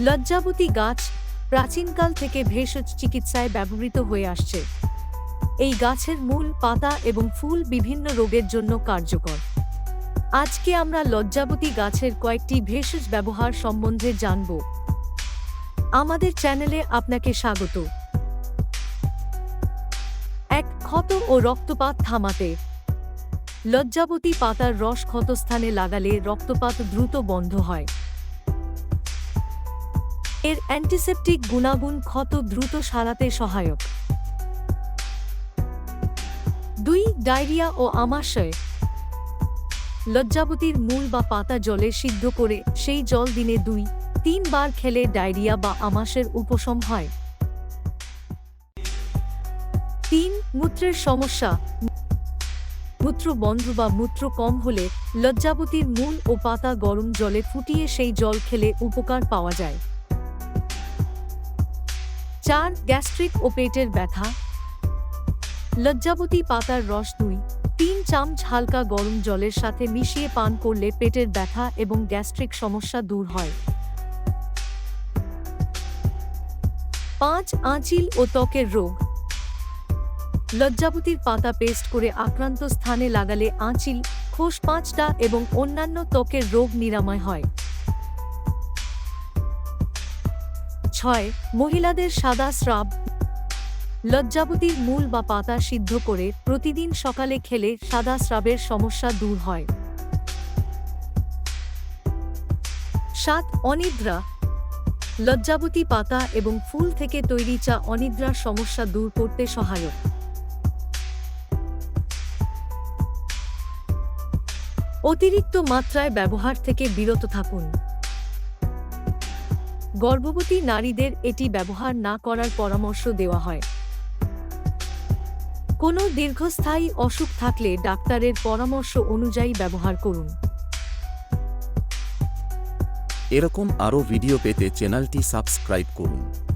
লজ্জাবতী গাছ প্রাচীনকাল থেকে ভেষজ চিকিৎসায় ব্যবহৃত হয়ে আসছে। এই গাছের মূল, পাতা এবং ফুল বিভিন্ন রোগের জন্য কার্যকর। আজকে আমরা লজ্জাবতী গাছের কয়েকটি ভেষজ ব্যবহার সম্বন্ধে জানব। আমাদের চ্যানেলে আপনাকে স্বাগত। এক ক্ষত ও রক্তপাত থামাতে। লজ্জাবতী পাতার রস ক্ষতস্থানে লাগালে রক্তপাত দ্রুত বন্ধ হয়। এর অ্যান্টিসেপটিক গুণাগুণ ক্ষত দ্রুত সারাতে সহায়ক। দুই, ডায়রিয়া ও আমাশয়। লজ্জাবতীর মূল বা পাতা জলে সিদ্ধ করে সেই জল দিনে দুই, তিনবার খেলে ডায়রিয়া বা আমাশের উপশম হয়। তিন, মূত্রের সমস্যা। মূত্র বন্ধ বা মূত্র কম হলে লজ্জাবতীর মূল ও পাতা গরম জলে ফুটিয়ে সেই জল খেলে উপকার পাওয়া যায়। চার গ্যাস্ট্রিক ও পেটের ব্যথা, লজ্জাবতী পাতার রস দুই, তিন চামচ হালকা গরম জলের সাথে মিশিয়ে পান করলে পেটের ব্যথা এবং গ্যাস্ট্রিক সমস্যা দূর হয়। পাঁচ আঁচিল ও ত্বকের রোগ, লজ্জাবতীর পাতা পেস্ট করে আক্রান্ত স্থানে লাগালে আঁচিল, খোস পাঁচটা এবং অন্যান্য ত্বকের রোগ নিরাময় হয়। ছয়, মহিলাদের সাদা স্রাব। লজ্জাবতীর মূল বা পাতা সিদ্ধ করে প্রতিদিন সকালে খেলে সাদা স্রাবের সমস্যা দূর হয়। সাত, অনিদ্রা। লজ্জাবতী পাতা এবং ফুল থেকে তৈরি চা অনিদ্রার সমস্যা দূর করতে সহায়ক। অতিরিক্ত মাত্রায় ব্যবহার থেকে বিরত থাকুন। গর্ভবতী নারীদের এটি ব্যবহার না করার পরামর্শ দেওয়া হয়। কোনো দীর্ঘস্থায়ী অসুখ থাকলে ডাক্তারের পরামর্শ অনুযায়ী ব্যবহার করুন। এরকম আরও ভিডিও পেতে চ্যানেলটি সাবস্ক্রাইব করুন।